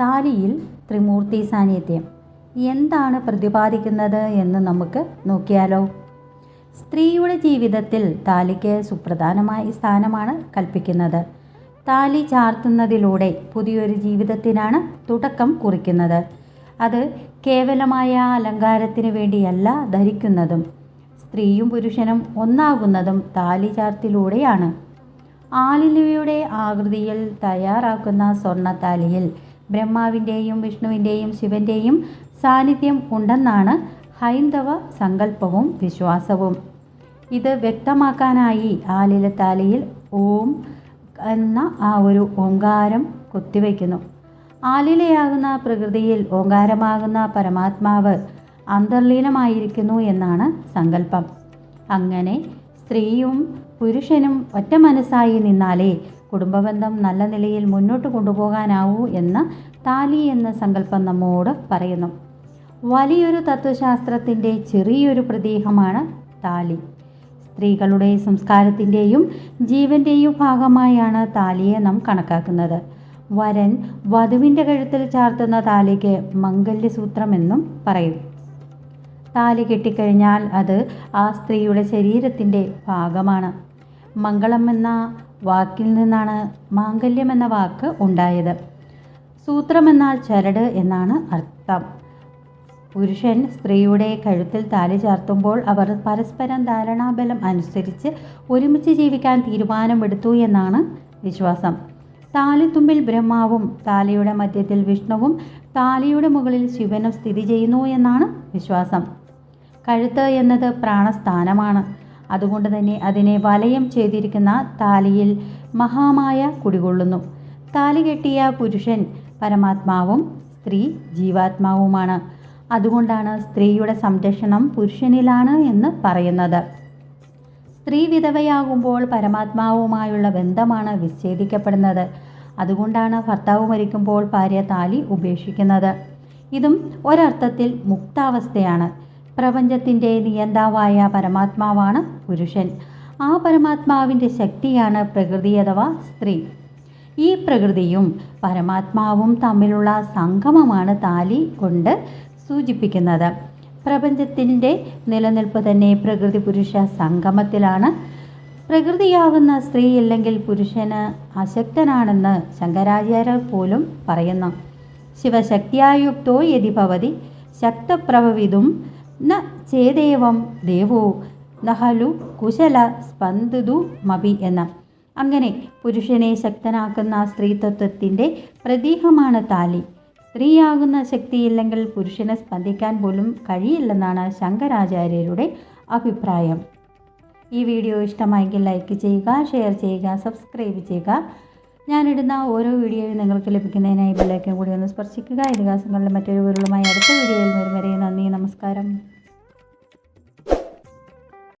താലിയിൽ ത്രിമൂർത്തി സാന്നിധ്യം. എന്താണ് പ്രതിപാദിക്കുന്നത് എന്ന് നമുക്ക് നോക്കിയാലോ? സ്ത്രീയുടെ ജീവിതത്തിൽ താലിക്ക് സുപ്രധാനമായ സ്ഥാനമാണ് കൽപ്പിക്കുന്നത്. താലി ചാർത്തുന്നതിലൂടെ പുതിയൊരു ജീവിതത്തിനാണ് തുടക്കം കുറിക്കുന്നത്. അത് കേവലമായ അലങ്കാരത്തിന് വേണ്ടിയല്ല ധരിക്കുന്നതും സ്ത്രീയും പുരുഷനും ഒന്നാകുന്നതും താലി ചാർത്തിലൂടെയാണ്. ആലിലുവയുടെ ആകൃതിയിൽ തയ്യാറാക്കുന്ന സ്വർണത്താലിയിൽ ബ്രഹ്മാവിന്റെയും വിഷ്ണുവിന്റെയും ശിവന്റെയും സാന്നിധ്യം ഉണ്ടെന്നാണ് ഹൈന്ദവ സങ്കല്പവും വിശ്വാസവും. ഇത് വ്യക്തമാക്കാനായി ആലിലത്താലിയിൽ ഓം എന്ന ആ ഒരു ഓങ്കാരം കൊത്തിവയ്ക്കുന്നു. ആലിലയാകുന്ന പ്രകൃതിയിൽ ഓങ്കാരമാകുന്ന പരമാത്മാവ് അന്തർലീനമായിരിക്കുന്നു എന്നാണ് സങ്കല്പം. അങ്ങനെ സ്ത്രീയും പുരുഷനും ഒറ്റ മനസ്സായി നിന്നാലേ കുടുംബബന്ധം നല്ല നിലയിൽ മുന്നോട്ട് കൊണ്ടുപോകാനാവൂ എന്ന് താലി എന്ന സങ്കല്പം നമ്മോട് പറയുന്നു. വലിയൊരു തത്വശാസ്ത്രത്തിന്റെ ചെറിയൊരു പ്രതീകമാണ് താലി. സ്ത്രീകളുടെ സംസ്കാരത്തിന്റെയും ജീവന്റെയും ഭാഗമായാണ് താലിയെ നാം കണക്കാക്കുന്നത്. വരൻ വധുവിന്റെ കഴുത്തിൽ ചാർത്തുന്ന താലിക്ക് മംഗല്യസൂത്രമെന്നും പറയും. താലി കെട്ടിക്കഴിഞ്ഞാൽ അത് ആ സ്ത്രീയുടെ ശരീരത്തിന്റെ ഭാഗമാണ്. മംഗളം എന്ന വാക്കിൽ നിന്നാണ് മാംഗല്യം എന്ന വാക്ക് ഉണ്ടായത്. സൂത്രം എന്നാൽ ചരട് എന്നാണ് അർത്ഥം. പുരുഷൻ സ്ത്രീയുടെ കഴുത്തിൽ താലി ചാർത്തുമ്പോൾ അവർ പരസ്പരം ധാരണാബലം അനുസരിച്ച് ഒരുമിച്ച് ജീവിക്കാൻ തീരുമാനമെടുത്തു എന്നാണ് വിശ്വാസം. താലിത്തുമ്പിൽ ബ്രഹ്മാവും താലിയുടെ മധ്യത്തിൽ വിഷ്ണുവും താലിയുടെ മുകളിൽ ശിവനും സ്ഥിതി ചെയ്യുന്നു എന്നാണ് വിശ്വാസം. കഴുത്ത് എന്നത് പ്രാണസ്ഥാനമാണ്. അതുകൊണ്ട് തന്നെ അതിനെ വലയം ചെയ്തിരിക്കുന്ന താലിയിൽ മഹാമായ കുടികൊള്ളുന്നു. താലി കെട്ടിയ പുരുഷൻ പരമാത്മാവും സ്ത്രീ ജീവാത്മാവുമാണ്. അതുകൊണ്ടാണ് സ്ത്രീയുടെ സംരക്ഷണം പുരുഷനിലാണ് എന്ന് പറയുന്നത്. സ്ത്രീ വിധവയാകുമ്പോൾ പരമാത്മാവുമായുള്ള ബന്ധമാണ് വിച്ഛേദിക്കപ്പെടുന്നത്. അതുകൊണ്ടാണ് ഭർത്താവ് മരിക്കുമ്പോൾ ഭാര്യ താലി ഉപേക്ഷിക്കുന്നത്. ഇതും ഒരർത്ഥത്തിൽ മുക്താവസ്ഥയാണ്. പ്രപഞ്ചത്തിന്റെ നിയന്താവായ പരമാത്മാവാണ് പുരുഷൻ. ആ പരമാത്മാവിന്റെ ശക്തിയാണ് പ്രകൃതി അഥവാ സ്ത്രീ. ഈ പ്രകൃതിയും പരമാത്മാവും തമ്മിലുള്ള സംഗമമാണ് താലി കൊണ്ട് സൂചിപ്പിക്കുന്നത്. പ്രപഞ്ചത്തിന്റെ നിലനിൽപ്പ് തന്നെ പ്രകൃതി പുരുഷ സംഗമത്തിലാണ്. പ്രകൃതിയാകുന്ന സ്ത്രീ ഇല്ലെങ്കിൽ പുരുഷന് അശക്തനാണെന്ന് ശങ്കരാചാര്യർ പോലും പറയുന്നു. ശിവശക്തിയായുക്തോ യതി ഭവതി ശക്തപ്രഭവിതും ന ചേദേവം ദേവോ നഹലു കുശല സ്പന്ദു മബി എന്ന. അങ്ങനെ പുരുഷനെ ശക്തനാക്കുന്ന സ്ത്രീതത്വത്തിന്റെ പ്രതീകമാണ് താലി. സ്ത്രീയാകുന്ന ശക്തിയില്ലെങ്കിൽ പുരുഷനെ സ്പന്ദിക്കാൻ പോലും കഴിയില്ലെന്നാണ് ശങ്കരാചാര്യരുടെ അഭിപ്രായം. ഈ വീഡിയോ ഇഷ്ടമായെങ്കിൽ ലൈക്ക് ചെയ്യുക ഷെയർ ചെയ്യുക സബ്സ്ക്രൈബ് ചെയ്യുക. ഞാനിടുന്ന ഓരോ വീഡിയോയും നിങ്ങൾക്ക് ലഭിക്കുന്നതിനായി ബെല്ലൈക്കൻ കൂടി ഒന്ന് സ്പർശിക്കുക. ഇതിഹാസങ്ങളുടെ മറ്റൊരു വീടുകളുമായി അടുത്ത വീഡിയോയിൽ വരും വരെ നന്ദി നമസ്കാരം.